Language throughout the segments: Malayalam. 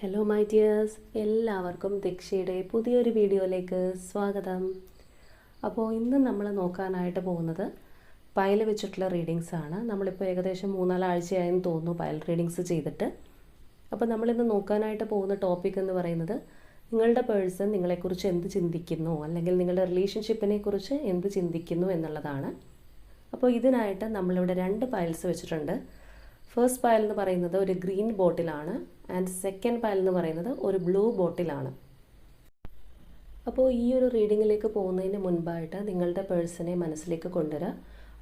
ഹലോ മൈ ഡിയേഴ്സ് എല്ലാവർക്കും ദീക്ഷയുടെ പുതിയൊരു വീഡിയോയിലേക്ക് സ്വാഗതം. അപ്പോൾ ഇന്ന് നമ്മൾ നോക്കാനായിട്ട് പോകുന്നത് പയൽ വെച്ചിട്ടുള്ള റീഡിങ്സ് ആണ്. നമ്മളിപ്പോൾ ഏകദേശം മൂന്നാലാഴ്ചയായെന്ന് തോന്നുന്നു പയൽ റീഡിങ്സ് ചെയ്തിട്ട്. അപ്പോൾ നമ്മളിന്ന് നോക്കാനായിട്ട് പോകുന്ന ടോപ്പിക് എന്ന് പറയുന്നത് നിങ്ങളുടെ പേഴ്സൺ നിങ്ങളെക്കുറിച്ച് എന്ത് ചിന്തിക്കുന്നു? അല്ലെങ്കിൽ നിങ്ങളുടെ റിലേഷൻഷിപ്പിനെ കുറിച്ച് എന്ത് ചിന്തിക്കുന്നു എന്നുള്ളതാണ്. അപ്പോൾ ഇതിനായിട്ട് നമ്മളിവിടെ രണ്ട് പയൽസ് വെച്ചിട്ടുണ്ട്. ഫസ്റ്റ് പയൽ എന്ന് പറയുന്നത് ഒരു ഗ്രീൻ ബോട്ടിലാണ് ആൻഡ് സെക്കൻഡ് പാൽ എന്ന് പറയുന്നത് ഒരു ബ്ലൂ ബോട്ടിലാണ് അപ്പോൾ ഈ ഒരു റീഡിങ്ങിലേക്ക് പോകുന്നതിന് മുൻപായിട്ട് നിങ്ങളുടെ പേഴ്സണെ മനസ്സിലേക്ക് കൊണ്ടുവരിക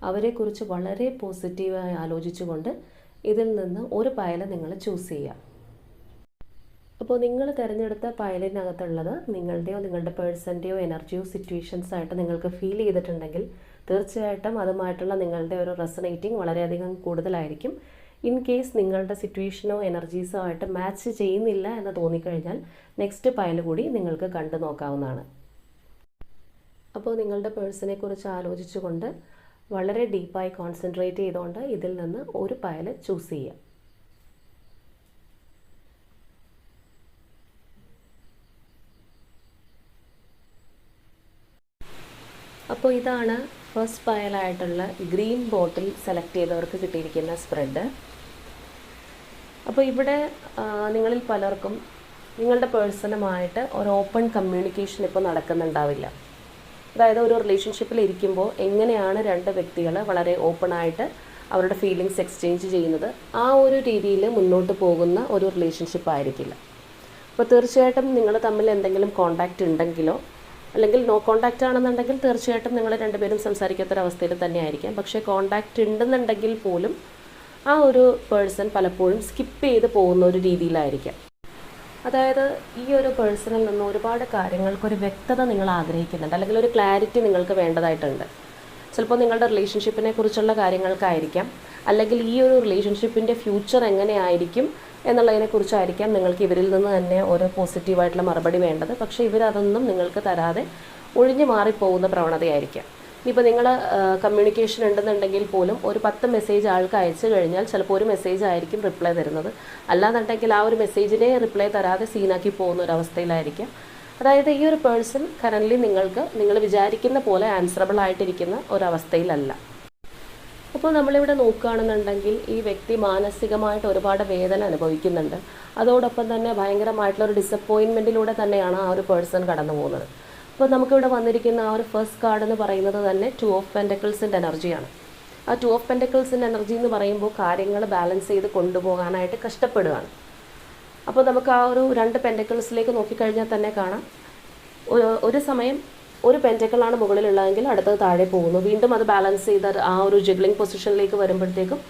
അവരെക്കുറിച്ച് വളരെ പോസിറ്റീവായി ആലോചിച്ചുകൊണ്ട് ഇതിൽ നിന്ന് ഒരു പയൽ നിങ്ങൾ ചൂസ് ചെയ്യുക അപ്പോൾ നിങ്ങൾ തിരഞ്ഞെടുത്ത പയലിനകത്തുള്ളത് നിങ്ങളുടെയോ നിങ്ങളുടെ പേഴ്സന്റെയോ എനർജിയോ സിറ്റുവേഷൻസ് ആയിട്ട് നിങ്ങൾക്ക് ഫീൽ ചെയ്തിട്ടുണ്ടെങ്കിൽ തീർച്ചയായിട്ടും അതുമായിട്ടുള്ള നിങ്ങളുടെ ഒരു റെസണേറ്റിംഗ് വളരെയധികം കൂടുതലായിരിക്കും. ഇൻ കേസ് നിങ്ങളുടെ സിറ്റുവേഷനോ എനർജീസോ ആയിട്ട് മാച്ച് ചെയ്യുന്നില്ല എന്ന് തോന്നിക്കഴിഞ്ഞാൽ നെക്സ്റ്റ് പയൽ കൂടി നിങ്ങൾക്ക് കണ്ടു നോക്കാവുന്നതാണ്. അപ്പോൾ നിങ്ങളുടെ പേഴ്സണെ കുറിച്ച് ആലോചിച്ചുകൊണ്ട് വളരെ ഡീപ്പായി കോൺസെൻട്രേറ്റ് ചെയ്തുകൊണ്ട് ഇതിൽ നിന്ന് ഒരു പയൽ ചൂസ് ചെയ്യുക അപ്പോൾ ഇതാണ് ഫസ്റ്റ് പയലായിട്ടുള്ള ഗ്രീൻ ബോട്ടിൽ സെലക്ട് ചെയ്തവർക്ക് കിട്ടിയിരിക്കുന്ന സ്പ്രെഡ്. അപ്പോൾ ഇവിടെ നിങ്ങളിൽ പലർക്കും നിങ്ങളുടെ പേഴ്സണുമായിട്ട് ഒരു ഓപ്പൺ കമ്മ്യൂണിക്കേഷൻ ഇപ്പോൾ നടക്കുന്നുണ്ടാവില്ല. അതായത് ഒരു റിലേഷൻഷിപ്പിൽ ഇരിക്കുമ്പോൾ എങ്ങനെയാണ് രണ്ട് വ്യക്തികൾ വളരെ ഓപ്പണായിട്ട് അവരുടെ ഫീലിങ്സ് എക്സ്ചേഞ്ച് ചെയ്യുന്നത്? ആ ഒരു രീതിയിൽ മുന്നോട്ട് പോകുന്ന ഒരു റിലേഷൻഷിപ്പ് ആയിരിക്കില്ല. അപ്പോൾ തീർച്ചയായിട്ടും നിങ്ങൾ തമ്മിൽ എന്തെങ്കിലും കോണ്ടാക്റ്റ് ഉണ്ടെങ്കിലോ അല്ലെങ്കിൽ നോ കോണ്ടാക്റ്റ് ആണെന്നുണ്ടെങ്കിൽ തീർച്ചയായിട്ടും നിങ്ങൾ രണ്ടുപേരും സംസാരിക്കാത്തൊരവസ്ഥയിൽ തന്നെ ആയിരിക്കാം. പക്ഷേ കോണ്ടാക്റ്റ് ഉണ്ടെന്നുണ്ടെങ്കിൽ പോലും ആ ഒരു പേഴ്സൺ പലപ്പോഴും സ്കിപ്പ് ചെയ്ത് പോകുന്ന ഒരു രീതിയിലായിരിക്കാം. അതായത് ഈ ഒരു പേഴ്സണിൽ നിന്ന് ഒരുപാട് കാര്യങ്ങൾക്കൊരു വ്യക്തത നിങ്ങൾ ആഗ്രഹിക്കുന്നുണ്ട്. അല്ലെങ്കിൽ ഒരു ക്ലാരിറ്റി നിങ്ങൾക്ക് വേണ്ടതായിട്ടുണ്ട്. ചിലപ്പോൾ നിങ്ങളുടെ റിലേഷൻഷിപ്പിനെ കുറിച്ചുള്ള കാര്യങ്ങൾക്കായിരിക്കാം. അല്ലെങ്കിൽ ഈ ഒരു റിലേഷൻഷിപ്പിന്റെ ഫ്യൂച്ചർ എങ്ങനെയായിരിക്കും എന്നുള്ളതിനെക്കുറിച്ചായിരിക്കാം നിങ്ങൾക്ക് ഇവരിൽ നിന്ന് തന്നെ ഒരു പോസിറ്റീവായിട്ടുള്ള മറുപടി വേണ്ടത്. പക്ഷേ ഇവരതൊന്നും നിങ്ങൾക്ക് തരാതെ ഒഴിഞ്ഞു മാറിപ്പോകുന്ന പ്രവണതയായിരിക്കാം. ഇനിയിപ്പോൾ നിങ്ങൾ കമ്മ്യൂണിക്കേഷൻ ഉണ്ടെന്നുണ്ടെങ്കിൽ പോലും ഒരു പത്ത് മെസ്സേജ് ആൾക്ക് അയച്ചു കഴിഞ്ഞാൽ ചിലപ്പോൾ ഒരു മെസ്സേജ് ആയിരിക്കും റിപ്ലൈ തരുന്നത്. അല്ലാന്നുണ്ടെങ്കിൽ ആ ഒരു മെസ്സേജിനെ റിപ്ലൈ തരാതെ സീനാക്കി പോകുന്ന ഒരു അവസ്ഥയിലായിരിക്കും. അതായത് ഈ ഒരു പേഴ്സൺ കറന്റ്ലി നിങ്ങൾക്ക് നിങ്ങൾ വിചാരിക്കുന്ന പോലെ ആൻസറബിൾ ആയിട്ടിരിക്കുന്ന ഒരവസ്ഥയിലല്ല അപ്പോൾ നമ്മളിവിടെ നോക്കുകയാണെന്നുണ്ടെങ്കിൽ ഈ വ്യക്തി മാനസികമായിട്ട് ഒരുപാട് വേദന അനുഭവിക്കുന്നുണ്ട്. അതോടൊപ്പം തന്നെ ഭയങ്കരമായിട്ടുള്ള ഒരു ഡിസപ്പോയിൻമെന്റിലൂടെ തന്നെയാണ് ആ ഒരു പേഴ്സൺ കടന്നു പോകുന്നത് അപ്പോൾ നമുക്കിവിടെ വന്നിരിക്കുന്ന ആ ഒരു ഫസ്റ്റ് കാർഡ് എന്ന് പറയുന്നത് തന്നെ ടു ഓഫ് പെന്റക്കിൾസിന്റെ എനർജിയാണ് ആ ടു ഓഫ് പെന്റക്കിൾസിന്റെ എനർജി എന്ന് പറയുമ്പോൾ കാര്യങ്ങൾ ബാലൻസ് ചെയ്ത് കൊണ്ടുപോകാനായിട്ട് കഷ്ടപ്പെടുകയാണ്. അപ്പോൾ നമുക്ക് ആ ഒരു രണ്ട് പെന്റക്കിൾസിലേക്ക് നോക്കിക്കഴിഞ്ഞാൽ തന്നെ കാണാം. ഒരു- സമയം ഒരു പെന്റക്കിളാണ് മുകളിലുള്ളതെങ്കിൽ അടുത്തത് താഴെ പോകുന്നു. വീണ്ടും അത് ബാലൻസ് ചെയ്ത ആ ഒരു ജിഗ്ലിംഗ് പൊസിഷനിലേക്ക് വരുമ്പോഴത്തേക്കും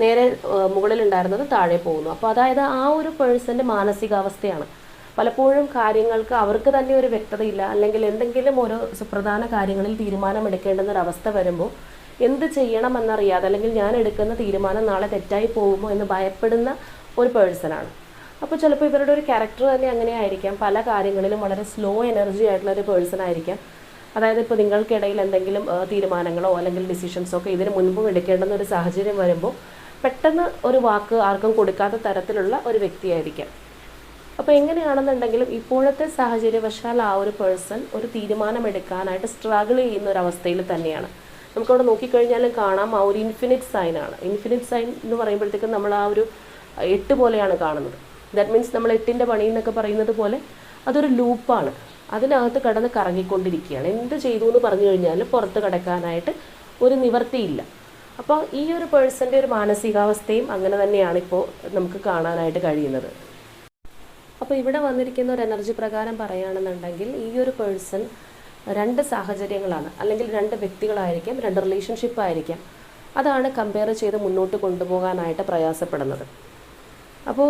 നേരെ മുകളിലുണ്ടായിരുന്നത് താഴെ പോകുന്നു. അപ്പോൾ അതായത് ആ ഒരു പേഴ്സന്റെ മാനസികാവസ്ഥയാണ്. പലപ്പോഴും കാര്യങ്ങൾക്ക് അവർക്ക് തന്നെ ഒരു വ്യക്തതയില്ല. അല്ലെങ്കിൽ എന്തെങ്കിലും ഒരു സുപ്രധാന കാര്യങ്ങളിൽ തീരുമാനമെടുക്കേണ്ടെന്നൊരവസ്ഥ വരുമ്പോൾ എന്ത് ചെയ്യണമെന്നറിയാതെ അല്ലെങ്കിൽ ഞാൻ എടുക്കുന്ന തീരുമാനം നാളെ തെറ്റായി പോകുമോ എന്ന് ഭയപ്പെടുന്ന ഒരു പേഴ്സണാണ് അപ്പോൾ ചിലപ്പോൾ ഇവരുടെ ഒരു ക്യാരക്ടർ തന്നെ അങ്ങനെ ആയിരിക്കാം. പല കാര്യങ്ങളിലും വളരെ സ്ലോ എനർജി ആയിട്ടുള്ള ഒരു പേഴ്സൺ ആയിരിക്കാം. അതായത് ഇപ്പോൾ നിങ്ങൾക്കിടയിൽ എന്തെങ്കിലും തീരുമാനങ്ങളോ അല്ലെങ്കിൽ ഡിസിഷൻസോ ഒക്കെ ഇതിന് മുൻപും എടുക്കേണ്ടുന്ന ഒരു സാഹചര്യം വരുമ്പോൾ പെട്ടെന്ന് ഒരു വാക്ക് ആർക്കും കൊടുക്കാത്ത തരത്തിലുള്ള ഒരു വ്യക്തിയായിരിക്കാം. അപ്പോൾ എങ്ങനെയാണെന്നുണ്ടെങ്കിലും ഇപ്പോഴത്തെ സാഹചര്യവശാൽ ആ ഒരു പേഴ്സൺ ഒരു തീരുമാനമെടുക്കാനായിട്ട് സ്ട്രഗിൾ ചെയ്യുന്ന ഒരു അവസ്ഥയിൽ തന്നെയാണ്. നമുക്കവിടെ നോക്കിക്കഴിഞ്ഞാലും കാണാം ആ ഒരു ഇൻഫിനിറ്റ് സൈൻ ആണ്. ഇൻഫിനിറ്റ് സൈൻ എന്ന് പറയുമ്പോഴത്തേക്കും നമ്മൾ ആ ഒരു എട്ട് പോലെയാണ് കാണുന്നത്. ദാറ്റ് മീൻസ് നമ്മൾ എട്ടിന്റെ പണി എന്നൊക്കെ പറയുന്നത് പോലെ അതൊരു ലൂപ്പാണ് അതിനകത്ത് കടന്ന് കറങ്ങിക്കൊണ്ടിരിക്കുകയാണ്. എന്ത് ചെയ്തു എന്ന് പറഞ്ഞു കഴിഞ്ഞാൽ പുറത്ത് കടക്കാനായിട്ട് ഒരു നിവർത്തിയില്ല. അപ്പോൾ ഈ ഒരു പേഴ്സന്റെ ഒരു മാനസികാവസ്ഥയും അങ്ങനെ തന്നെയാണ് ഇപ്പോൾ നമുക്ക് കാണാനായിട്ട് കഴിയുന്നത്. അപ്പോൾ ഇവിടെ വന്നിരിക്കുന്ന ഒരു എനർജി പ്രകാരം പറയുകയാണെന്നുണ്ടെങ്കിൽ ഈ ഒരു പേഴ്സൺ രണ്ട് സാഹചര്യങ്ങളാണ്. അല്ലെങ്കിൽ രണ്ട് വ്യക്തികളായിരിക്കാം രണ്ട് റിലേഷൻഷിപ്പ് ആയിരിക്കാം. അതാണ് കമ്പയർ ചെയ്ത് മുന്നോട്ട് കൊണ്ടുപോകാനായിട്ട് പ്രയാസപ്പെടുന്നത്. അപ്പോൾ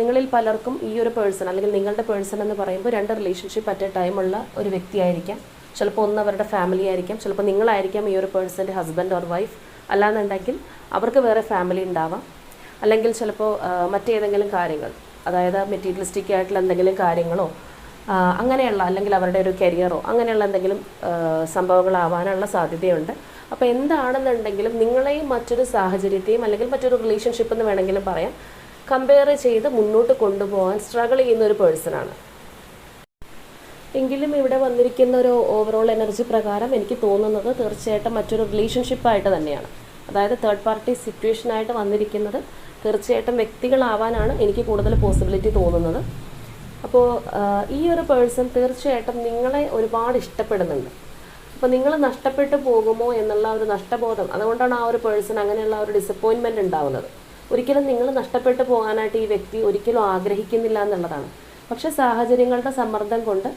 നിങ്ങളിൽ പലർക്കും ഈ ഒരു പേഴ്സൺ അല്ലെങ്കിൽ നിങ്ങളുടെ പേഴ്സൺ എന്ന് പറയുമ്പോൾ രണ്ട് റിലേഷൻഷിപ്പ് അറ്റ് എ ടൈമുള്ള ഒരു വ്യക്തിയായിരിക്കാം. ചിലപ്പോൾ ഒന്ന് അവരുടെ ഫാമിലി ആയിരിക്കാം. ചിലപ്പോൾ നിങ്ങളായിരിക്കാം ഈ ഒരു പേഴ്സന്റെ ഹസ്ബൻഡ് ഓർ വൈഫ് അല്ലാന്നുണ്ടെങ്കിൽ അവർക്ക് വേറെ ഫാമിലി ഉണ്ടാവാം. അല്ലെങ്കിൽ ചിലപ്പോൾ മറ്റേതെങ്കിലും കാര്യങ്ങൾ. അതായത് മെറ്റീരിയലിസ്റ്റിക് ആയിട്ടുള്ള എന്തെങ്കിലും കാര്യങ്ങളോ അങ്ങനെയുള്ള അല്ലെങ്കിൽ അവരുടെ ഒരു കരിയറോ അങ്ങനെയുള്ള എന്തെങ്കിലും സംഭവങ്ങളാവാനുള്ള സാധ്യതയുണ്ട്. അപ്പോൾ എന്താണെന്നുണ്ടെങ്കിലും നിങ്ങളെയും മറ്റൊരു സാഹചര്യത്തെയും അല്ലെങ്കിൽ മറ്റൊരു റിലേഷൻഷിപ്പ് എന്ന് വേണമെങ്കിലും പറയാം കമ്പയർ ചെയ്ത് മുന്നോട്ട് കൊണ്ടുപോകാൻ സ്ട്രഗിൾ ചെയ്യുന്ന ഒരു പേഴ്സണാണ് എങ്കിലും ഇവിടെ വന്നിരിക്കുന്ന ഒരു ഓവറോൾ എനർജി പ്രകാരം എനിക്ക് തോന്നുന്നത് തീർച്ചയായിട്ടും മറ്റൊരു റിലേഷൻഷിപ്പായിട്ട് തന്നെയാണ്. അതായത് തേർഡ് പാർട്ടി സിറ്റുവേഷനായിട്ട് വന്നിരിക്കുന്നത് തീർച്ചയായിട്ടും വ്യക്തികളാവാനാണ് എനിക്ക് കൂടുതൽ പോസിബിലിറ്റി തോന്നുന്നത്. അപ്പോൾ ഈ ഒരു പേഴ്സൺ തീർച്ചയായിട്ടും നിങ്ങളെ ഒരുപാട് ഇഷ്ടപ്പെടുന്നുണ്ട്. അപ്പോൾ നിങ്ങൾ നഷ്ടപ്പെട്ടു പോകുമോ എന്നുള്ള ഒരു നഷ്ടബോധം അതുകൊണ്ടാണ് ആ ഒരു പേഴ്സൺ അങ്ങനെയുള്ള ഒരു ഡിസപ്പോയിൻമെന്റ് ഉണ്ടാവുന്നത്. ഒരിക്കലും നിങ്ങൾ നഷ്ടപ്പെട്ടു പോകാനായിട്ട് ഈ വ്യക്തി ഒരിക്കലും ആഗ്രഹിക്കുന്നില്ല എന്നുള്ളതാണ്. പക്ഷെ സാഹചര്യങ്ങളുടെ സമ്മർദ്ദം കൊണ്ട്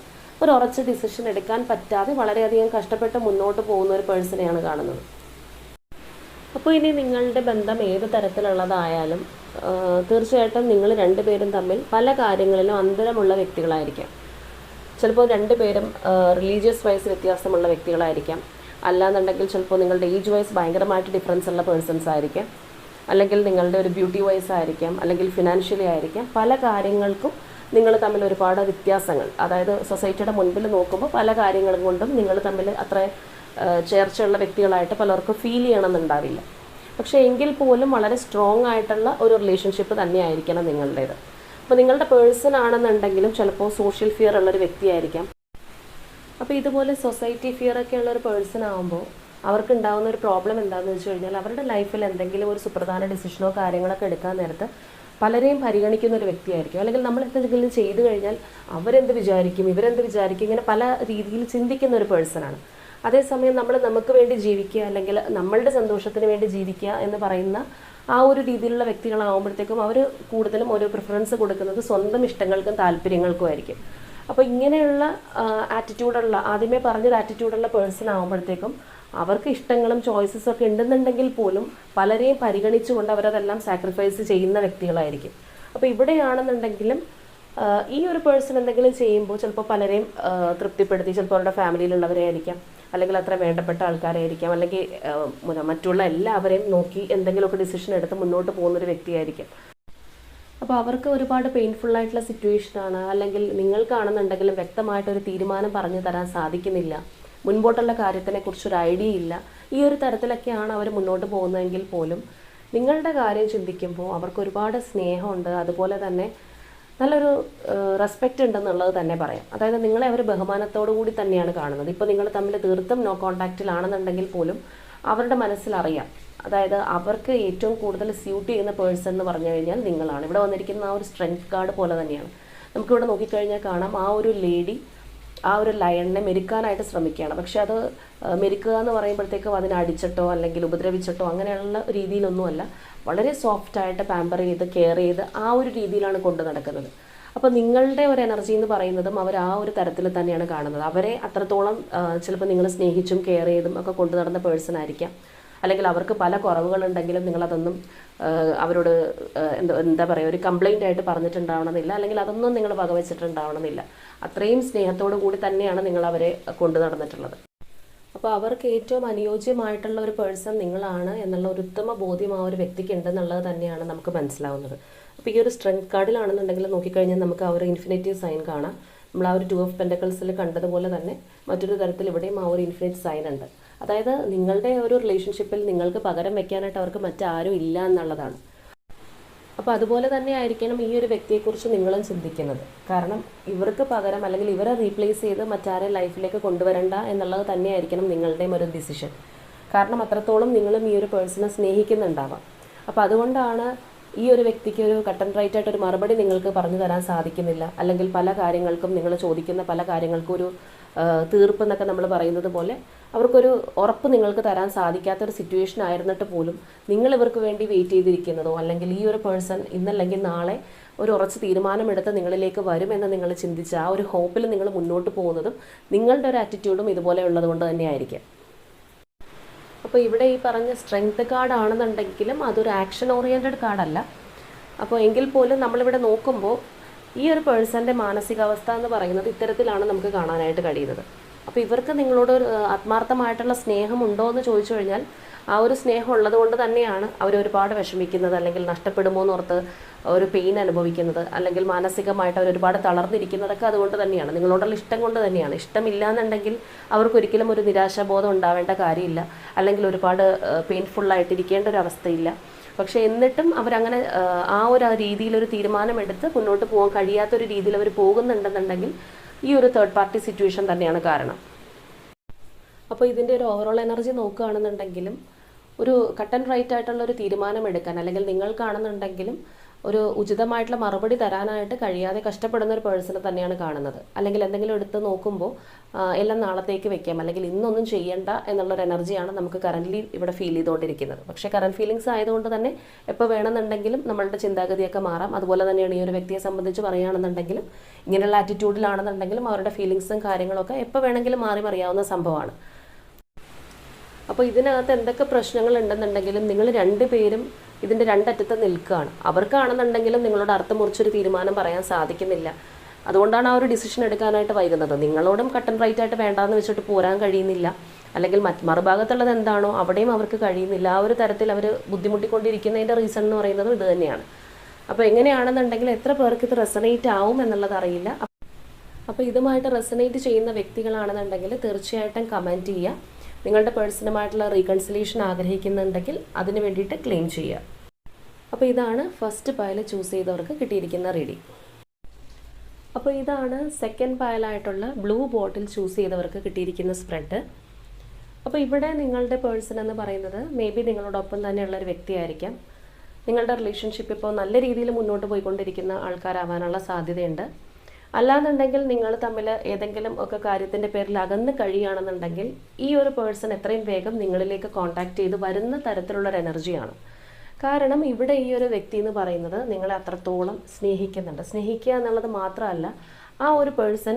ഒരു ഉറച്ച ഡിസിഷൻ എടുക്കാൻ പറ്റാതെ വളരെയധികം കഷ്ടപ്പെട്ട് മുന്നോട്ട് പോകുന്ന ഒരു പേഴ്സണെയാണ് കാണുന്നത്. അപ്പോൾ ഇനി നിങ്ങളുടെ ബന്ധം ഏത് തരത്തിലുള്ളതായാലും തീർച്ചയായിട്ടും നിങ്ങൾ രണ്ടുപേരും തമ്മിൽ പല കാര്യങ്ങളിലും അന്തരമുള്ള വ്യക്തികളായിരിക്കാം. ചിലപ്പോൾ രണ്ടുപേരും റിലീജിയസ് വൈസ് വ്യത്യാസമുള്ള വ്യക്തികളായിരിക്കാം. അല്ലാന്നുണ്ടെങ്കിൽ ചിലപ്പോൾ നിങ്ങളുടെ ഏജ് വൈസ് ഭയങ്കരമായിട്ട് ഡിഫറൻസ് ഉള്ള പേഴ്സൺസ് ആയിരിക്കാം. അല്ലെങ്കിൽ നിങ്ങളുടെ ഒരു ബ്യൂട്ടി വൈസ് ആയിരിക്കാം അല്ലെങ്കിൽ ഫിനാൻഷ്യലി ആയിരിക്കാം. പല കാര്യങ്ങൾക്കും നിങ്ങൾ തമ്മിൽ ഒരുപാട് വ്യത്യാസങ്ങൾ. അതായത് സൊസൈറ്റിയുടെ മുൻപിൽ നോക്കുമ്പോൾ പല കാര്യങ്ങളും കൊണ്ടും നിങ്ങൾ തമ്മിൽ അത്ര ചേർച്ചയുള്ള വ്യക്തികളായിട്ട് പലർക്കും ഫീൽ ചെയ്യണമെന്നുണ്ടാവില്ല. പക്ഷേ എങ്കിൽ പോലും വളരെ സ്ട്രോങ് ആയിട്ടുള്ള ഒരു റിലേഷൻഷിപ്പ് തന്നെയായിരിക്കണം നിങ്ങളുടേത്. അപ്പോൾ നിങ്ങളുടെ പേഴ്സൺ ആണെന്നുണ്ടെങ്കിലും ചിലപ്പോൾ സോഷ്യൽ ഫിയർ ഉള്ളൊരു വ്യക്തിയായിരിക്കാം. അപ്പോൾ ഇതുപോലെ സൊസൈറ്റി ഫിയർ ഒക്കെ ഉള്ള ഒരു പേഴ്സൺ ആകുമ്പോൾ അവർക്ക് ഉണ്ടാകുന്ന ഒരു പ്രോബ്ലം എന്താണെന്ന് വെച്ച് കഴിഞ്ഞാൽ അവരുടെ ലൈഫിൽ എന്തെങ്കിലും ഒരു സുപ്രധാന ഡിസിഷനോ കാര്യങ്ങളൊക്കെ എടുക്കാൻ നേരത്ത് പലരെയും പരിഗണിക്കുന്ന ഒരു വ്യക്തിയായിരിക്കും. അല്ലെങ്കിൽ നമ്മൾ എന്തെങ്കിലും ചെയ്തു കഴിഞ്ഞാൽ അവരെന്ത് വിചാരിക്കും ഇവരെന്ത് വിചാരിക്കും ഇങ്ങനെ പല രീതിയിൽ ചിന്തിക്കുന്ന ഒരു പേഴ്സണാണ് അതേസമയം നമ്മൾ നമുക്ക് വേണ്ടി ജീവിക്കുക അല്ലെങ്കിൽ നമ്മളുടെ സന്തോഷത്തിന് വേണ്ടി ജീവിക്കുക എന്ന് പറയുന്ന ആ ഒരു രീതിയിലുള്ള വ്യക്തികളാകുമ്പോഴത്തേക്കും അവർ കൂടുതലും ഒരു പ്രിഫറൻസ് കൊടുക്കുന്നത് സ്വന്തം ഇഷ്ടങ്ങൾക്കും താല്പര്യങ്ങൾക്കും ആയിരിക്കും. അപ്പോൾ ഇങ്ങനെയുള്ള ആറ്റിറ്റ്യൂഡുള്ള ആദ്യമേ പറഞ്ഞൊരു ആറ്റിറ്റ്യൂഡുള്ള പേഴ്സൺ ആകുമ്പോഴത്തേക്കും അവർക്ക് ഇഷ്ടങ്ങളും ചോയ്സസും ഒക്കെ ഉണ്ടെന്നുണ്ടെങ്കിൽ പോലും പലരെയും പരിഗണിച്ചുകൊണ്ട് അവരതെല്ലാം സാക്രിഫൈസ് ചെയ്യുന്ന വ്യക്തികളായിരിക്കും. അപ്പോൾ ഇവിടെയാണെന്നുണ്ടെങ്കിലും ഈ ഒരു പേഴ്സൺ എന്തെങ്കിലും ചെയ്യുമ്പോൾ ചിലപ്പോൾ പലരെയും തൃപ്തിപ്പെടുത്തി ചിലപ്പോൾ അവരുടെ ഫാമിലിയിലുള്ളവരെ ആയിരിക്കാം. അല്ലെങ്കിൽ അത്ര വേണ്ടപ്പെട്ട ആൾക്കാരായിരിക്കാം. അല്ലെങ്കിൽ മറ്റുള്ള എല്ലാവരെയും നോക്കി എന്തെങ്കിലുമൊക്കെ ഡിസിഷൻ എടുത്ത് മുന്നോട്ട് പോകുന്ന ഒരു വ്യക്തിയായിരിക്കും. അപ്പോൾ അവർക്ക് ഒരുപാട് പെയിൻഫുൾ ആയിട്ടുള്ള സിറ്റുവേഷനാണ് അല്ലെങ്കിൽ നിങ്ങൾക്കാണെന്നുണ്ടെങ്കിലും വ്യക്തമായിട്ടൊരു തീരുമാനം പറഞ്ഞു തരാൻ സാധിക്കുന്നില്ല. മുൻപോട്ടുള്ള കാര്യത്തിനെ കുറിച്ചൊരു ഐഡിയ ഇല്ല. ഈ ഒരു തരത്തിലൊക്കെയാണ് അവർ മുന്നോട്ട് പോകുന്നതെങ്കിൽ പോലും നിങ്ങളുടെ കാര്യം ചിന്തിക്കുമ്പോൾ അവർക്ക് ഒരുപാട് സ്നേഹമുണ്ട്. അതുപോലെ തന്നെ നല്ലൊരു റെസ്പെക്റ്റ് ഉണ്ടെന്നുള്ളത് തന്നെ പറയാം. അതായത് നിങ്ങളെ അവർ ബഹുമാനത്തോടു കൂടി തന്നെയാണ് കാണുന്നത്. ഇപ്പോൾ നിങ്ങൾ തമ്മിൽ തീർത്തും നോ കോൺടാക്റ്റിലാണെന്നുണ്ടെങ്കിൽ പോലും അവരുടെ മനസ്സിലറിയാം അതായത് അവർക്ക് ഏറ്റവും കൂടുതൽ സ്യൂട്ട് ചെയ്യുന്ന പേഴ്സൺ എന്ന് പറഞ്ഞു കഴിഞ്ഞാൽ നിങ്ങളാണ്. ഇവിടെ വന്നിരിക്കുന്ന ആ ഒരു സ്ട്രെങ്ത് കാർഡ് പോലെ തന്നെയാണ്. നമുക്കിവിടെ നോക്കിക്കഴിഞ്ഞാൽ കാണാം ആ ഒരു ലേഡി ആ ഒരു ലയണിനെ മെരുക്കാനായിട്ട് ശ്രമിക്കുകയാണ്. പക്ഷെ അത് മെരുക്കുക എന്ന് പറയുമ്പോഴത്തേക്കും അതിനെ അടിച്ചിട്ടോ അല്ലെങ്കിൽ ഉപദ്രവിച്ചിട്ടോ അങ്ങനെയുള്ള രീതിയിലൊന്നുമല്ല. വളരെ സോഫ്റ്റ് ആയിട്ട് പാമ്പർ ചെയ്ത് കെയർ ചെയ്ത് ആ ഒരു രീതിയിലാണ് കൊണ്ട് നടക്കുന്നത്. അപ്പോൾ നിങ്ങളുടെ ഒരു എനർജി എന്ന് പറയുന്നതും അവർ ആ ഒരു തരത്തിൽ തന്നെയാണ് കാണുന്നത്. അവരെ അത്രത്തോളം ചിലപ്പോൾ നിങ്ങൾ സ്നേഹിച്ചും കെയർ ചെയ്തും ഒക്കെ കൊണ്ടു നടന്ന പേഴ്സൺ ആയിരിക്കാം. അല്ലെങ്കിൽ അവർക്ക് പല കുറവുകളുണ്ടെങ്കിലും നിങ്ങളതൊന്നും അവരോട് എന്താ എന്താ പറയുക ഒരു കംപ്ലൈന്റ് ആയിട്ട് പറഞ്ഞിട്ടുണ്ടാവണമെന്നില്ല. അല്ലെങ്കിൽ അതൊന്നും നിങ്ങൾ വകവെച്ചിട്ടുണ്ടാവണമെന്നില്ല. അത്രയും സ്നേഹത്തോടു കൂടി തന്നെയാണ് നിങ്ങൾ അവരെ കൊണ്ടു നടന്നിട്ടുള്ളത്. അപ്പോൾ അവർക്ക് ഏറ്റവും അനുയോജ്യമായിട്ടുള്ള ഒരു പേഴ്സൺ നിങ്ങളാണ് എന്നുള്ള ഒരു ഉത്തമ ബോധ്യം ആ ഒരു വ്യക്തിക്ക് ഉണ്ടെന്നുള്ളത് തന്നെയാണ് നമുക്ക് മനസ്സിലാവുന്നത്. അപ്പോൾ ഈ ഒരു സ്ട്രെങ്ത് കാർഡിലാണെന്നുണ്ടെങ്കിൽ നോക്കിക്കഴിഞ്ഞാൽ നമുക്ക് ആ ഒരു ഇൻഫിനിറ്റീവ് സൈൻ കാണാം. നമ്മൾ ആ ഒരു ടു ഓഫ് പെൻഡക്കൾസിൽ കണ്ടതുപോലെ തന്നെ മറ്റൊരു തരത്തിൽ ഇവിടെയും ആ ഒരു ഇൻഫിനിറ്റ് സൈൻ ഉണ്ട്. അതായത് നിങ്ങളുടെ ഒരു റിലേഷൻഷിപ്പിൽ നിങ്ങൾക്ക് പകരം വെക്കാനായിട്ട് അവർക്ക് മറ്റാരും ഇല്ല എന്നുള്ളതാണ്. അപ്പോൾ അതുപോലെ തന്നെ ആയിരിക്കണം ഈ ഒരു വ്യക്തിയെക്കുറിച്ച് നിങ്ങളും ചിന്തിക്കുന്നത്. കാരണം ഇവർക്ക് പകരം അല്ലെങ്കിൽ ഇവരെ റീപ്ലേസ് ചെയ്ത് മറ്റാരെ ലൈഫിലേക്ക് കൊണ്ടുവരണ്ട എന്നുള്ളത് തന്നെയായിരിക്കണം നിങ്ങളുടെയും ഒരു ഡിസിഷൻ കാരണം അത്രത്തോളം നിങ്ങളും ഈ ഒരു പേഴ്സണെ സ്നേഹിക്കുന്നുണ്ടാവാം. അപ്പോൾ അതുകൊണ്ടാണ് ഈ ഒരു വ്യക്തിക്ക് ഒരു കട്ടൻ റൈറ്റ് ആയിട്ട് ഒരു മറുപടി നിങ്ങൾക്ക് പറഞ്ഞു തരാൻ സാധിക്കുന്നില്ല. അല്ലെങ്കിൽ പല കാര്യങ്ങൾക്കും നിങ്ങൾ ചോദിക്കുന്ന പല കാര്യങ്ങൾക്കും ഒരു ആ, തീർപ്പ് എന്നൊക്കെ നമ്മൾ പറയുന്നത് പോലെ അവർക്കൊരു ഉറപ്പ് നിങ്ങൾക്ക് തരാൻ സാധിക്കാത്ത ഒരു സിറ്റുവേഷൻ ആയിരുന്നിട്ട് പോലും നിങ്ങൾ ഇവർക്ക് വേണ്ടി വെയിറ്റ് ചെയ്തിരിക്കുന്നതോ അല്ലെങ്കിൽ ഈ ഒരു പേഴ്സൺ ഇന്നല്ലെങ്കിൽ നാളെ ഒരു ഉറച്ച തീരുമാനമെടുത്ത് നിങ്ങളിലേക്ക് വരുമെന്ന് നിങ്ങൾ ചിന്തിച്ച ആ ഒരു ഹോപ്പിൽ നിങ്ങൾ മുന്നോട്ട് പോകുന്നതും നിങ്ങളുടെ ഒരു ആറ്റിറ്റ്യൂഡും ഇതുപോലെ ഉള്ളത് കൊണ്ട് തന്നെയായിരിക്കും അപ്പോൾ ഇവിടെ ഈ പറഞ്ഞ സ്ട്രെങ്ത് കാർഡ് ആണെന്നുണ്ടെങ്കിലും അതൊരു ആക്ഷൻ ഓറിയന്റഡ് കാർഡല്ല അപ്പോൾ എങ്കിൽ പോലും നമ്മളിവിടെ നോക്കുമ്പോൾ ഈ ഒരു പേഴ്സന്റെ മാനസികാവസ്ഥ എന്ന് പറയുന്നത് ഇത്തരത്തിലാണ് നമുക്ക് കാണാനായിട്ട് കഴിയുന്നത്. അപ്പോൾ ഇവർക്ക് നിങ്ങളോട് ഒരു ആത്മാർത്ഥമായിട്ടുള്ള സ്നേഹമുണ്ടോ എന്ന് ചോദിച്ചു കഴിഞ്ഞാൽ ആ ഒരു സ്നേഹം ഉള്ളത് കൊണ്ട് തന്നെയാണ് അവർ ഒരുപാട് വിഷമിക്കുന്നത് അല്ലെങ്കിൽ നഷ്ടപ്പെടുമോ എന്നോർത്ത് ഒരു പെയിൻ അനുഭവിക്കുന്നത് അല്ലെങ്കിൽ മാനസികമായിട്ട് അവർ ഒരുപാട് തളർന്നിരിക്കുന്നതൊക്കെ അതുകൊണ്ട് തന്നെയാണ്. നിങ്ങളോടുള്ള ഇഷ്ടം കൊണ്ട് തന്നെയാണ്. ഇഷ്ടമില്ല എന്നുണ്ടെങ്കിൽ അവർക്കൊരിക്കലും ഒരു നിരാശാബോധം ഉണ്ടാവേണ്ട കാര്യമില്ല. അല്ലെങ്കിൽ ഒരുപാട് പെയിൻഫുള്ളായിട്ടിരിക്കേണ്ട ഒരു അവസ്ഥയില്ല. പക്ഷേ എന്നിട്ടും അവരങ്ങനെ ആ, ഒരു രീതിയിലൊരു തീരുമാനമെടുത്ത് മുന്നോട്ട് പോകാൻ കഴിയാത്തൊരു രീതിയിൽ അവർ പോകുന്നുണ്ടെന്നുണ്ടെങ്കിൽ ഈ ഒരു തേർഡ് പാർട്ടി സിറ്റുവേഷൻ തന്നെയാണ് കാരണം. അപ്പോൾ ഇതിന്റെ ഒരു ഓവറോൾ എനർജി നോക്കുകയാണെന്നുണ്ടെങ്കിലും ഒരു കട്ട് ആൻഡ് റൈറ്റ് ആയിട്ടുള്ള ഒരു തീരുമാനം എടുക്കാൻ അല്ലെങ്കിൽ നിങ്ങൾക്കാണെന്നുണ്ടെങ്കിലും ഒരു ഉചിതമായിട്ടുള്ള മറുപടി തരാനായിട്ട് കഴിയാതെ കഷ്ടപ്പെടുന്ന ഒരു പേഴ്സണെ തന്നെയാണ് കാണുന്നത്. അല്ലെങ്കിൽ എന്തെങ്കിലും എടുത്ത് നോക്കുമ്പോൾ എല്ലാം നാളത്തേക്ക് വെക്കാം. അല്ലെങ്കിൽ ഇന്നൊന്നും ചെയ്യണ്ട എന്നുള്ളൊരു എനർജിയാണ് നമുക്ക് കറന്റ്ലി ഇവിടെ ഫീൽ ചെയ്തുകൊണ്ടിരിക്കുന്നത്. പക്ഷേ കറന്റ് ഫീലിങ്സ് ആയതുകൊണ്ട് തന്നെ എപ്പോൾ വേണമെന്നുണ്ടെങ്കിലും നമ്മളുടെ ചിന്താഗതിയൊക്കെ മാറാം. അതുപോലെ തന്നെയാണ് ഈ ഒരു വ്യക്തിയെ സംബന്ധിച്ച് പറയുകയാണെന്നുണ്ടെങ്കിലും ഇങ്ങനെയുള്ള ആറ്റിറ്റ്യൂഡിലാണെന്നുണ്ടെങ്കിലും അവരുടെ ഫീലിങ്സും കാര്യങ്ങളൊക്കെ എപ്പോൾ വേണമെങ്കിലും മാറി മറിയാവുന്ന സംഭവമാണ്. അപ്പോൾ ഇതിനകത്ത് എന്തൊക്കെ പ്രശ്നങ്ങൾ ഉണ്ടെന്നുണ്ടെങ്കിലും നിങ്ങൾ രണ്ടുപേരും ഇതിന്റെ രണ്ടറ്റത്ത് നിൽക്കുകയാണ്. അവർക്കാണെന്നുണ്ടെങ്കിലും നിങ്ങളോട് അർത്ഥം മുറിച്ചൊരു തീരുമാനം പറയാൻ സാധിക്കുന്നില്ല. അതുകൊണ്ടാണ് ആ ഒരു ഡിസിഷൻ എടുക്കാനായിട്ട് വൈകുന്നത്. നിങ്ങളോടും കട്ടൻ റൈറ്റ് ആയിട്ട് വേണ്ടാന്ന് വെച്ചിട്ട് പോരാൻ കഴിയുന്നില്ല. അല്ലെങ്കിൽ മറ്റ് മറുഭാഗത്തുള്ളത് എന്താണോ അവിടെയും അവർക്ക് കഴിയുന്നില്ല. ആ ഒരു തരത്തിൽ അവർ ബുദ്ധിമുട്ടിക്കൊണ്ടിരിക്കുന്നതിന്റെ റീസൺ എന്ന് പറയുന്നത് ഇത് തന്നെയാണ്. അപ്പോൾ എങ്ങനെയാണെന്നുണ്ടെങ്കിൽ എത്ര പേർക്ക് ഇത് റെസനേറ്റ് ആവും എന്നുള്ളത് അറിയില്ല. അപ്പോൾ ഇതുമായിട്ട് റെസനേറ്റ് ചെയ്യുന്ന വ്യക്തികളാണെന്നുണ്ടെങ്കിൽ തീർച്ചയായിട്ടും കമന്റ് ചെയ്യുക. നിങ്ങളുടെ പേഴ്സണുമായിട്ടുള്ള റീകൺസിലേഷൻ ആഗ്രഹിക്കുന്നുണ്ടെങ്കിൽ അതിന് വേണ്ടിയിട്ട് ക്ലെയിം ചെയ്യുക. അപ്പോൾ ഇതാണ് ഫസ്റ്റ് പയൽ ചൂസ് ചെയ്തവർക്ക് കിട്ടിയിരിക്കുന്ന റീഡിംഗ് അപ്പോൾ ഇതാണ് സെക്കൻഡ് പയലായിട്ടുള്ള ബ്ലൂ ബോട്ടിൽ ചൂസ് ചെയ്തവർക്ക് കിട്ടിയിരിക്കുന്ന സ്പ്രെഡ് അപ്പോൾ ഇവിടെ നിങ്ങളുടെ പേഴ്സൺ എന്ന് പറയുന്നത് മേ ബി നിങ്ങളോടൊപ്പം തന്നെയുള്ള ഒരു വ്യക്തിയായിരിക്കാം. നിങ്ങളുടെ റിലേഷൻഷിപ്പ് ഇപ്പോൾ നല്ല രീതിയിൽ മുന്നോട്ട് പോയിക്കൊണ്ടിരിക്കുന്ന ആൾക്കാരാവാനുള്ള സാധ്യതയുണ്ട്. അല്ലാന്നുണ്ടെങ്കിൽ നിങ്ങൾ തമ്മിൽ ഏതെങ്കിലും ഒക്കെ കാര്യത്തിന്റെ പേരിൽ അകന്ന് കഴിയുകയാണെന്നുണ്ടെങ്കിൽ ഈ ഒരു പേഴ്സൺ എത്രയും വേഗം നിങ്ങളിലേക്ക് കോൺടാക്ട് ചെയ്ത് വരുന്ന തരത്തിലുള്ളൊരു എനർജിയാണ് കാരണം ഇവിടെ ഈ ഒരു വ്യക്തി എന്ന് പറയുന്നത് നിങ്ങളെ അത്രത്തോളം സ്നേഹിക്കുന്നുണ്ട്. സ്നേഹിക്കുക എന്നുള്ളത് മാത്രമല്ല ആ ഒരു പേഴ്സൺ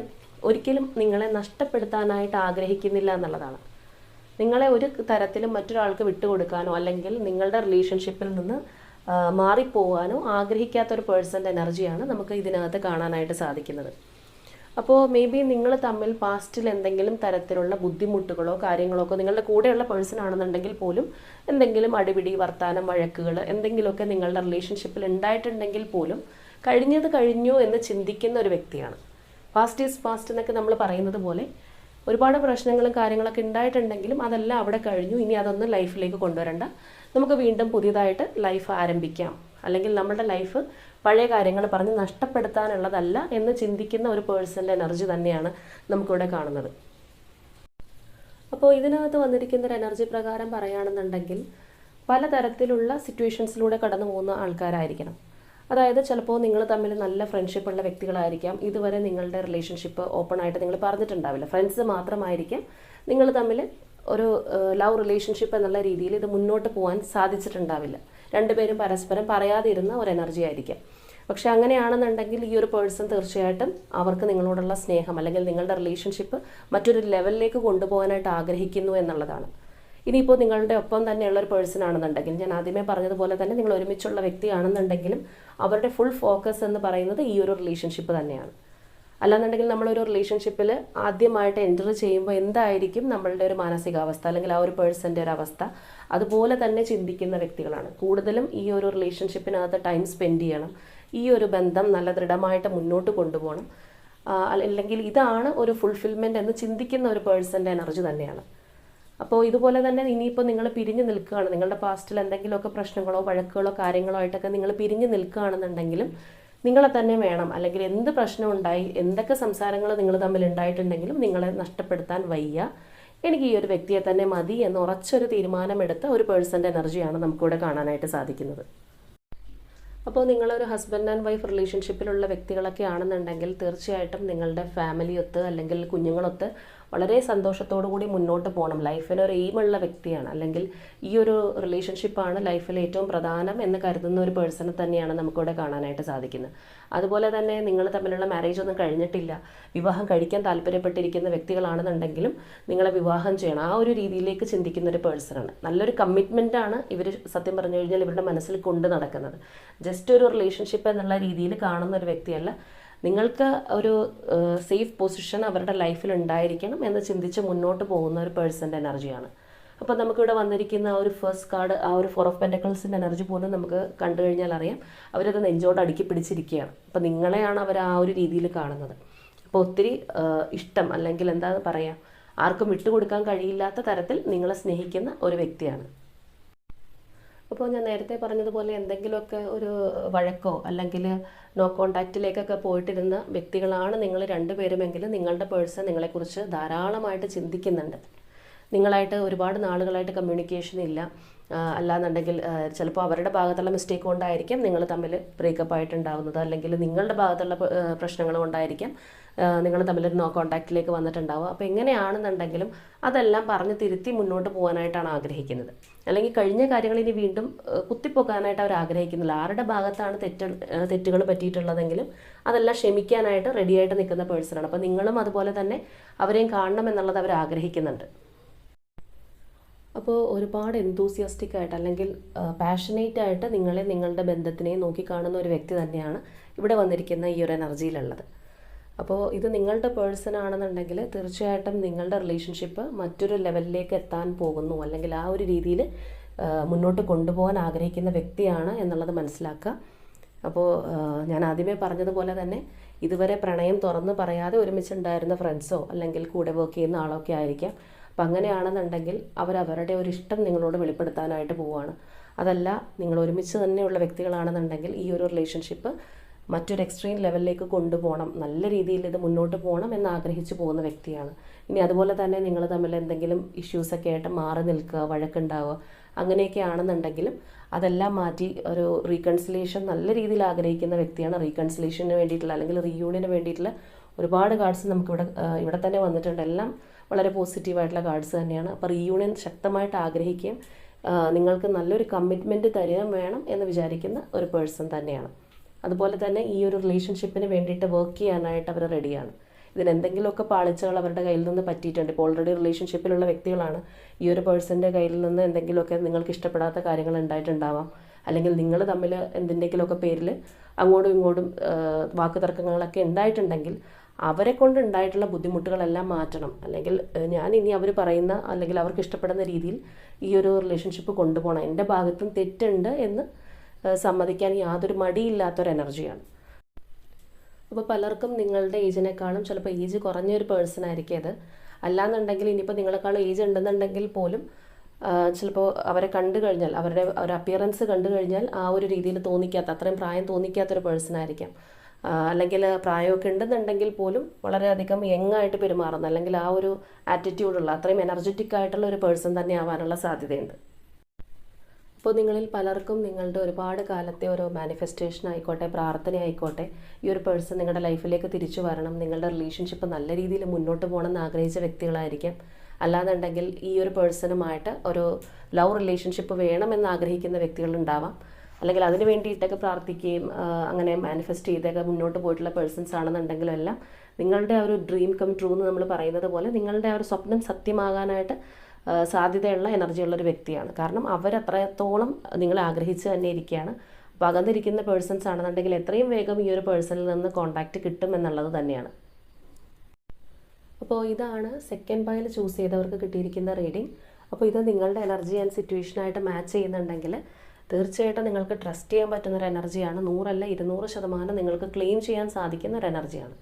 ഒരിക്കലും നിങ്ങളെ നഷ്ടപ്പെടുത്താനായിട്ട് ആഗ്രഹിക്കുന്നില്ല എന്നുള്ളതാണ്. നിങ്ങളെ ഒരു തരത്തിലും മറ്റൊരാൾക്ക് വിട്ടുകൊടുക്കാനോ അല്ലെങ്കിൽ നിങ്ങളുടെ റിലേഷൻഷിപ്പിൽ നിന്ന് മാറിപ്പോവാനോ ആഗ്രഹിക്കാത്തൊരു പേഴ്സന്റെ എനർജിയാണ് നമുക്ക് ഇതിനകത്ത് കാണാനായിട്ട് സാധിക്കുന്നത്. അപ്പോൾ മേ ബി നിങ്ങൾ തമ്മിൽ പാസ്റ്റിൽ എന്തെങ്കിലും തരത്തിലുള്ള ബുദ്ധിമുട്ടുകളോ കാര്യങ്ങളോ ഒക്കെ നിങ്ങളുടെ കൂടെയുള്ള പേഴ്സൺ ആണെന്നുണ്ടെങ്കിൽ പോലും എന്തെങ്കിലും അടിപിടി വർത്താനം വഴക്കുകൾ എന്തെങ്കിലുമൊക്കെ നിങ്ങളുടെ റിലേഷൻഷിപ്പിൽ ഉണ്ടായിട്ടുണ്ടെങ്കിൽ പോലും കഴിഞ്ഞത് കഴിഞ്ഞു എന്ന് ചിന്തിക്കുന്ന ഒരു വ്യക്തിയാണ്. പാസ്റ്റ് ഈസ് പാസ്റ്റ് എന്നൊക്കെ നമ്മൾ പറയുന്നത് പോലെ ഒരുപാട് പ്രശ്നങ്ങളും കാര്യങ്ങളൊക്കെ ഉണ്ടായിട്ടുണ്ടെങ്കിലും അതെല്ലാം അവിടെ കഴിഞ്ഞു. ഇനി അതൊന്നും ലൈഫിലേക്ക് കൊണ്ടുവരണ്ട. നമുക്ക് വീണ്ടും പുതിയതായിട്ട് ലൈഫ് ആരംഭിക്കാം. അല്ലെങ്കിൽ നമ്മുടെ ലൈഫ് പഴയ കാര്യങ്ങൾ പറഞ്ഞ് നഷ്ടപ്പെടുത്താനുള്ളതല്ല എന്ന് ചിന്തിക്കുന്ന ഒരു പേഴ്സന്റെ എനർജി തന്നെയാണ് നമുക്കിവിടെ കാണുന്നത്. അപ്പോൾ ഇതിനകത്ത് വന്നിരിക്കുന്ന ഒരു എനർജി പ്രകാരം പറയുകയാണെന്നുണ്ടെങ്കിൽ പലതരത്തിലുള്ള സിറ്റുവേഷൻസിലൂടെ കടന്നു പോകുന്ന ആൾക്കാരായിരിക്കണം. അതായത് ചിലപ്പോൾ നിങ്ങൾ തമ്മിൽ നല്ല ഫ്രണ്ട്ഷിപ്പ് ഉള്ള വ്യക്തികളായിരിക്കാം. ഇതുവരെ നിങ്ങളുടെ റിലേഷൻഷിപ്പ് ഓപ്പൺ ആയിട്ട് നിങ്ങൾ പറഞ്ഞിട്ടുണ്ടാവില്ല. ഫ്രണ്ട്സ് മാത്രമായിരിക്കും നിങ്ങൾ തമ്മിൽ ഒരു ലവ് റിലേഷൻഷിപ്പ് എന്നുള്ള രീതിയിൽ ഇത് മുന്നോട്ട് പോകാൻ സാധിച്ചിട്ടുണ്ടാവില്ല. രണ്ടുപേരും പരസ്പരം പറയാതെ ഇരുന്ന ഒരു എനർജി ആയിരിക്കാം. പക്ഷെ അങ്ങനെയാണെന്നുണ്ടെങ്കിൽ ഈ ഒരു പേഴ്സൺ തീർച്ചയായിട്ടും അവർക്ക് നിങ്ങളോടുള്ള സ്നേഹം അല്ലെങ്കിൽ നിങ്ങളുടെ റിലേഷൻഷിപ്പ് മറ്റൊരു ലെവലിലേക്ക് കൊണ്ടുപോകാനായിട്ട് ആഗ്രഹിക്കുന്നു എന്നുള്ളതാണ്. ഇനിയിപ്പോൾ നിങ്ങളുടെ ഒപ്പം തന്നെയുള്ള ഒരു പേഴ്സൺ ആണെന്നുണ്ടെങ്കിൽ ഞാൻ ആദ്യമേ പറഞ്ഞതുപോലെ തന്നെ നിങ്ങൾ ഒരുമിച്ചുള്ള വ്യക്തിയാണെന്നുണ്ടെങ്കിലും അവരുടെ ഫുൾ ഫോക്കസ് എന്ന് പറയുന്നത് ഈ ഒരു റിലേഷൻഷിപ്പ് തന്നെയാണ്. അല്ലാന്നുണ്ടെങ്കിൽ നമ്മളൊരു റിലേഷൻഷിപ്പിൽ ആദ്യമായിട്ട് എന്റർ ചെയ്യുമ്പോൾ എന്തായിരിക്കും നമ്മളുടെ ഒരു മാനസികാവസ്ഥ അല്ലെങ്കിൽ ആ ഒരു പേഴ്സന്റെ ഒരു അവസ്ഥ? അതുപോലെ തന്നെ ചിന്തിക്കുന്ന വ്യക്തികളാണ്. കൂടുതലും ഈ ഒരു റിലേഷൻഷിപ്പിനകത്ത് ടൈം സ്പെൻഡ് ചെയ്യണം. ഈ ഒരു ബന്ധം നല്ല ദൃഢമായിട്ട് മുന്നോട്ട് കൊണ്ടുപോകണം. അല്ലെങ്കിൽ ഇതാണ് ഒരു ഫുൾഫിൽമെന്റ് എന്ന് ചിന്തിക്കുന്ന ഒരു പേഴ്സന്റെ എനർജി തന്നെയാണ്. അപ്പോൾ ഇതുപോലെ തന്നെ ഇനിയിപ്പോൾ നിങ്ങൾ പിരിഞ്ഞു നിൽക്കുകയാണ്. നിങ്ങളുടെ പാസ്റ്റിൽ എന്തെങ്കിലുമൊക്കെ പ്രശ്നങ്ങളോ വഴക്കുകളോ കാര്യങ്ങളോ ആയിട്ടൊക്കെ നിങ്ങൾ പിരിഞ്ഞു നിൽക്കുകയാണെന്നുണ്ടെങ്കിലും നിങ്ങളെ തന്നെ വേണം. അല്ലെങ്കിൽ എന്ത് പ്രശ്നം ഉണ്ടായി എന്തൊക്കെ സംസാരങ്ങൾ നിങ്ങൾ തമ്മിൽ ഉണ്ടായിട്ടുണ്ടെങ്കിലും നിങ്ങളെ നഷ്ടപ്പെടുത്താൻ വയ്യ. എനിക്ക് ഈ ഒരു വ്യക്തിയെ തന്നെ മതി എന്ന് ഉറച്ചൊരു തീരുമാനമെടുത്ത ഒരു പേഴ്സന്റെ എനർജിയാണ് നമുക്കിവിടെ കാണാനായിട്ട് സാധിക്കുന്നത്. അപ്പോൾ നിങ്ങളൊരു ഹസ്ബൻഡ് ആൻഡ് വൈഫ് റിലേഷൻഷിപ്പിലുള്ള വ്യക്തികളൊക്കെ ആണെന്നുണ്ടെങ്കിൽ തീർച്ചയായിട്ടും നിങ്ങളുടെ ഫാമിലി ഒത്ത് അല്ലെങ്കിൽ കുഞ്ഞുങ്ങളൊത്ത് വളരെ സന്തോഷത്തോടു കൂടി മുന്നോട്ട് പോകണം. ലൈഫിന് ഒരു എയിമുള്ള വ്യക്തിയാണ്. അല്ലെങ്കിൽ ഈ ഒരു റിലേഷൻഷിപ്പാണ് ലൈഫിൽ ഏറ്റവും പ്രധാനം എന്ന് കരുതുന്ന ഒരു പേഴ്സണെ തന്നെയാണ് നമുക്കിവിടെ കാണാനായിട്ട് സാധിക്കുന്നത്. അതുപോലെ തന്നെ നിങ്ങൾ തമ്മിലുള്ള മാരേജ് ഒന്നും കഴിഞ്ഞിട്ടില്ല. വിവാഹം കഴിക്കാൻ താല്പര്യപ്പെട്ടിരിക്കുന്ന വ്യക്തികളാണെന്നുണ്ടെങ്കിലും നിങ്ങളെ വിവാഹം ചെയ്യണം. ആ ഒരു രീതിയിലേക്ക് ചിന്തിക്കുന്ന ഒരു പേഴ്സണാണ് നല്ലൊരു കമ്മിറ്റ്മെന്റ് ആണ് ഇവർ സത്യം പറഞ്ഞു കഴിഞ്ഞാൽ ഇവരുടെ മനസ്സിൽ കൊണ്ട് നടക്കുന്നത്. ജസ്റ്റ് ഒരു റിലേഷൻഷിപ്പ് എന്നുള്ള രീതിയിൽ കാണുന്ന ഒരു വ്യക്തിയല്ല. നിങ്ങൾക്ക് ഒരു സേഫ് പൊസിഷൻ അവരുടെ ലൈഫിൽ ഉണ്ടായിരിക്കണം എന്ന് ചിന്തിച്ച് മുന്നോട്ട് പോകുന്ന ഒരു പേഴ്സന്റെ എനർജിയാണ് അപ്പോൾ നമുക്കിവിടെ വന്നിരിക്കുന്ന ആ ഒരു ഫസ്റ്റ് കാർഡ് ആ ഒരു ഫോർ ഓഫ് പെന്റക്കിൾസിന്റെ എനർജി പോലും നമുക്ക് കണ്ടു കഴിഞ്ഞാൽ അറിയാം. അവരത് നെഞ്ചോട് അടുക്കി പിടിച്ചിരിക്കുകയാണ്. അപ്പോൾ നിങ്ങളെയാണ് അവർ ആ ഒരു രീതിയിൽ കാണുന്നത്. അപ്പോൾ ഒത്തിരി ഇഷ്ടം അല്ലെങ്കിൽ എന്താ പറയുക ആർക്കും വിട്ടുകൊടുക്കാൻ കഴിയില്ലാത്ത തരത്തിൽ നിങ്ങളെ സ്നേഹിക്കുന്ന ഒരു വ്യക്തിയാണ്. അപ്പോൾ ഞാൻ നേരത്തെ പറഞ്ഞതുപോലെ എന്തെങ്കിലുമൊക്കെ ഒരു വഴക്കോ അല്ലെങ്കിൽ നോ കോണ്ടാക്റ്റിലേക്കൊക്കെ പോയിട്ടിരുന്ന വ്യക്തികളാണ് നിങ്ങൾ രണ്ടുപേരുമെങ്കിലും നിങ്ങളുടെ പേഴ്സൺ നിങ്ങളെക്കുറിച്ച് ധാരാളമായിട്ട് ചിന്തിക്കുന്നുണ്ട്. നിങ്ങളായിട്ട് ഒരുപാട് നാളുകളായിട്ട് കമ്മ്യൂണിക്കേഷൻ ഇല്ല. അല്ലാന്നുണ്ടെങ്കിൽ ചിലപ്പോൾ അവരുടെ ഭാഗത്തുള്ള മിസ്റ്റേക്ക് കൊണ്ടായിരിക്കും നിങ്ങൾ തമ്മിൽ ബ്രേക്കപ്പ് ആയിട്ടുണ്ടാവുന്നത്. അല്ലെങ്കിൽ നിങ്ങളുടെ ഭാഗത്തുള്ള പ്രശ്നങ്ങൾ കൊണ്ടായിരിക്കും നിങ്ങൾ തമ്മിൽ നോ കോണ്ടാക്റ്റിലേക്ക് വന്നിട്ടുണ്ടാവുക. അപ്പോൾ എങ്ങനെയാണെന്നുണ്ടെങ്കിലും അതെല്ലാം പറഞ്ഞ് തിരുത്തി മുന്നോട്ട് പോകാനായിട്ടാണ് ആഗ്രഹിക്കുന്നത്. അല്ലെങ്കിൽ കഴിഞ്ഞ കാര്യങ്ങൾ ഇനി വീണ്ടും കുത്തിപ്പോക്കാനായിട്ട് അവർ ആഗ്രഹിക്കുന്നില്ല. ആരുടെ ഭാഗത്താണ് തെറ്റ് തെറ്റുകൾ പറ്റിയിട്ടുള്ളതെങ്കിലും അതെല്ലാം ക്ഷമിക്കാനായിട്ട് റെഡിയായിട്ട് നിൽക്കുന്ന പേഴ്സണാണ് അപ്പോൾ നിങ്ങളും അതുപോലെ തന്നെ അവരെയും കാണണം എന്നുള്ളത് അവർ ആഗ്രഹിക്കുന്നുണ്ട്. അപ്പോൾ ഒരുപാട് എന്തൂസിയാസ്റ്റിക് ആയിട്ട് അല്ലെങ്കിൽ പാഷനേറ്റ് ആയിട്ട് നിങ്ങളെ നിങ്ങളുടെ ബന്ധത്തിനെ നോക്കിക്കാണുന്ന ഒരു വ്യക്തി തന്നെയാണ് ഇവിടെ വന്നിരിക്കുന്ന ഈ ഒരു എനർജിയിലുള്ളത്. അപ്പോൾ ഇത് നിങ്ങളുടെ പേഴ്സൺ ആണെന്നുണ്ടെങ്കിൽ തീർച്ചയായിട്ടും നിങ്ങളുടെ റിലേഷൻഷിപ്പ് മറ്റൊരു ലെവലിലേക്ക് എത്താൻ പോകുന്നു. അല്ലെങ്കിൽ ആ ഒരു രീതിയിൽ മുന്നോട്ട് കൊണ്ടുപോകാൻ ആഗ്രഹിക്കുന്ന വ്യക്തിയാണ് എന്നുള്ളത് മനസ്സിലാക്കുക. അപ്പോൾ ഞാൻ ആദ്യമേ പറഞ്ഞതുപോലെ തന്നെ ഇതുവരെ പ്രണയം തുറന്ന് പറയാതെ ഒരുമിച്ചുണ്ടായിരുന്ന ഫ്രണ്ട്സോ അല്ലെങ്കിൽ കൂടെ വർക്ക് ചെയ്യുന്ന ആളൊക്കെ ആയിരിക്കാം. അപ്പം അങ്ങനെയാണെന്നുണ്ടെങ്കിൽ അവരവരുടെ ഒരു ഇഷ്ടം നിങ്ങളോട് വെളിപ്പെടുത്താനായിട്ട് പോവുകയാണ്. അതല്ല നിങ്ങൾ ഒരുമിച്ച് തന്നെയുള്ള വ്യക്തികളാണെന്നുണ്ടെങ്കിൽ ഈ ഒരു റിലേഷൻഷിപ്പ് മറ്റൊരു എക്സ്ട്രീം ലെവലിലേക്ക് കൊണ്ടുപോകണം. നല്ല രീതിയിൽ ഇത് മുന്നോട്ട് പോകണം എന്ന് ആഗ്രഹിച്ചു പോകുന്ന വ്യക്തിയാണ്. ഇനി അതുപോലെ തന്നെ നിങ്ങൾ തമ്മിൽ എന്തെങ്കിലും ഇഷ്യൂസൊക്കെ ആയിട്ട് മാറി നിൽക്കുക വഴക്കുണ്ടാവുക അങ്ങനെയൊക്കെ ആണെന്നുണ്ടെങ്കിലും അതെല്ലാം മാറ്റി ഒരു റീകൺസിലേഷൻ നല്ല രീതിയിൽ ആഗ്രഹിക്കുന്ന വ്യക്തിയാണ്. റീകൺസിലേഷന് വേണ്ടിയിട്ടുള്ള അല്ലെങ്കിൽ റീയൂണിയന് വേണ്ടിയിട്ടുള്ള ഒരുപാട് കാർഡ്സ് നമുക്ക് ഇവിടെ ഇവിടെ തന്നെ വന്നിട്ടുണ്ട്. എല്ലാം വളരെ പോസിറ്റീവായിട്ടുള്ള കാർഡ്സ് തന്നെയാണ്. അപ്പോൾ റീയൂണിയൻ ശക്തമായിട്ട് ആഗ്രഹിക്കുകയും നിങ്ങൾക്ക് നല്ലൊരു കമ്മിറ്റ്മെന്റ് തരുകയും വേണം എന്ന് വിചാരിക്കുന്ന ഒരു പേഴ്സൺ തന്നെയാണ്. അതുപോലെ തന്നെ ഈ ഒരു റിലേഷൻഷിപ്പിന് വേണ്ടിയിട്ട് വർക്ക് ചെയ്യാനായിട്ട് അവർ റെഡിയാണ് ഇതിന് എന്തെങ്കിലുമൊക്കെ പാളിച്ചകൾ അവരുടെ കയ്യിൽ നിന്ന് പറ്റിയിട്ടുണ്ട്. ഇപ്പോൾ ഓൾറെഡി റിലേഷൻഷിപ്പിലുള്ള വ്യക്തികളാണ്. ഈ ഒരു പേഴ്സന്റെ കയ്യിൽ നിന്ന് എന്തെങ്കിലുമൊക്കെ നിങ്ങൾക്ക് ഇഷ്ടപ്പെടാത്ത കാര്യങ്ങൾ ഉണ്ടായിട്ടുണ്ടാവാം. അല്ലെങ്കിൽ നിങ്ങൾ തമ്മിൽ എന്തിന്റെങ്കിലുമൊക്കെ പേരിൽ അങ്ങോട്ടും ഇങ്ങോട്ടും വാക്കുതർക്കങ്ങളൊക്കെ ഉണ്ടായിട്ടുണ്ടെങ്കിൽ അവരെ കൊണ്ട് ഉണ്ടായിട്ടുള്ള ബുദ്ധിമുട്ടുകളെല്ലാം മാറ്റണം. അല്ലെങ്കിൽ ഞാൻ ഇനി അവർ പറയുന്ന അല്ലെങ്കിൽ അവർക്ക് ഇഷ്ടപ്പെടുന്ന രീതിയിൽ ഈ ഒരു റിലേഷൻഷിപ്പ് കൊണ്ടുപോകണം. എന്റെ ഭാഗത്തും തെറ്റുണ്ട് എന്ന് സമ്മതിക്കാൻ യാതൊരു മടിയില്ലാത്തൊരു എനർജിയാണ് അപ്പോൾ പലർക്കും നിങ്ങളുടെ ഏജിനേക്കാളും ചിലപ്പോൾ ഏജ് കുറഞ്ഞൊരു പേഴ്സൺ ആയിരിക്കും അത് അല്ലാന്നുണ്ടെങ്കിൽ ഇനിയിപ്പോൾ നിങ്ങളെക്കാളും ഏജ് ഉണ്ടെന്നുണ്ടെങ്കിൽ പോലും ചിലപ്പോൾ അവരെ കണ്ടു കഴിഞ്ഞാൽ അവരുടെ ഒരു അപ്പിയറൻസ് കണ്ടു കഴിഞ്ഞാൽ ആ ഒരു രീതിയിൽ തോന്നിക്കാത്ത അത്രയും പ്രായം തോന്നിക്കാത്തൊരു പേഴ്സൺ ആയിരിക്കാം. അല്ലെങ്കിൽ പ്രായമൊക്കെ ഉണ്ടെന്നുണ്ടെങ്കിൽ പോലും വളരെയധികം യങ്ങായിട്ട് പെരുമാറുന്ന. അല്ലെങ്കിൽ ആ ഒരു ആറ്റിറ്റ്യൂഡുള്ള അത്രയും എനർജറ്റിക് ആയിട്ടുള്ള ഒരു പേഴ്സൺ തന്നെ ആവാനുള്ള സാധ്യതയുണ്ട്. അപ്പോൾ നിങ്ങളിൽ പലർക്കും നിങ്ങളുടെ ഒരുപാട് കാലത്തെ ഒരു മാനിഫെസ്റ്റേഷൻ ആയിക്കോട്ടെ പ്രാർത്ഥന ആയിക്കോട്ടെ ഈ ഒരു പേഴ്സൺ നിങ്ങളുടെ ലൈഫിലേക്ക് തിരിച്ചു വരണം. നിങ്ങളുടെ റിലേഷൻഷിപ്പ് നല്ല രീതിയിൽ മുന്നോട്ട് പോകണം എന്ന് ആഗ്രഹിച്ച വ്യക്തികളായിരിക്കാം. അല്ലാന്നുണ്ടെങ്കിൽ ഈ ഒരു പേഴ്സണുമായിട്ട് ഒരു ലവ് റിലേഷൻഷിപ്പ് വേണമെന്ന് ആഗ്രഹിക്കുന്ന വ്യക്തികളുണ്ടാവാം. അല്ലെങ്കിൽ അതിന് വേണ്ടിയിട്ടൊക്കെ പ്രാർത്ഥിക്കുകയും അങ്ങനെ മാനിഫെസ്റ്റ് ചെയ്തൊക്കെ മുന്നോട്ട് പോയിട്ടുള്ള പേഴ്സൺസ് ആണെന്നുണ്ടെങ്കിലും എല്ലാം നിങ്ങളുടെ ആ ഒരു ഡ്രീം കം ട്രൂ എന്ന് നമ്മൾ പറയുന്നത് പോലെ നിങ്ങളുടെ ആ ഒരു സ്വപ്നം സത്യമാകാനായിട്ട് സാധ്യതയുള്ള എനർജിയുള്ള ഒരു വ്യക്തിയാണ്. കാരണം അവരത്രത്തോളം നിങ്ങളെ ആഗ്രഹിച്ച് തന്നെ ഇരിക്കുകയാണ്. അപ്പോൾ അകന്നിരിക്കുന്ന പേഴ്സൺസ് ആണെന്നുണ്ടെങ്കിൽ എത്രയും വേഗം ഈ ഒരു പേഴ്സണിൽ നിന്ന് കോൺടാക്റ്റ് കിട്ടും എന്നുള്ളത് തന്നെയാണ്. അപ്പോൾ ഇതാണ് സെക്കൻഡ് ബൈൽ ചൂസ് ചെയ്തവർക്ക് കിട്ടിയിരിക്കുന്ന റീഡിംഗ് അപ്പോൾ ഇത് നിങ്ങളുടെ എനർജി ആൻഡ് സിറ്റുവേഷനായിട്ട് മാച്ച് ചെയ്യുന്നുണ്ടെങ്കിൽ തീർച്ചയായിട്ടും നിങ്ങൾക്ക് ട്രസ്റ്റ് ചെയ്യാൻ പറ്റുന്ന ഒരു എനർജിയാണ് നൂറല്ല ഇരുന്നൂറ് ശതമാനം നിങ്ങൾക്ക് ക്ലെയിം ചെയ്യാൻ സാധിക്കുന്ന ഒരു എനർജിയാണ്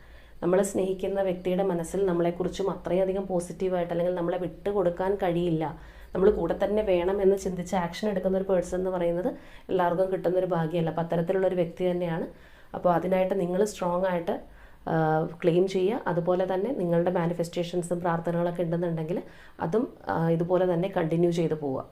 നമ്മൾ സ്നേഹിക്കുന്ന വ്യക്തിയുടെ മനസ്സിൽ നമ്മളെക്കുറിച്ചും അത്രയധികം പോസിറ്റീവായിട്ട് അല്ലെങ്കിൽ നമ്മളെ വിട്ടുകൊടുക്കാൻ കഴിയില്ല. നമ്മൾ കൂടെ തന്നെ വേണം എന്ന് ചിന്തിച്ച് ആക്ഷൻ എടുക്കുന്ന ഒരു പേഴ്സൺ എന്ന് പറയുന്നത് എല്ലാവർക്കും കിട്ടുന്ന ഒരു ഭാഗ്യമല്ല. അപ്പോൾ അത്തരത്തിലുള്ള ഒരു വ്യക്തി തന്നെയാണ്. അപ്പോൾ അതിനായിട്ട് നിങ്ങൾ സ്ട്രോങ് ആയിട്ട് ക്ലെയിം ചെയ്യുക. അതുപോലെ തന്നെ നിങ്ങളുടെ മാനിഫെസ്റ്റേഷൻസും പ്രാർത്ഥനകളൊക്കെ ഉണ്ടെന്നുണ്ടെങ്കിൽ അതും ഇതുപോലെ തന്നെ കണ്ടിന്യൂ ചെയ്ത് പോവുക.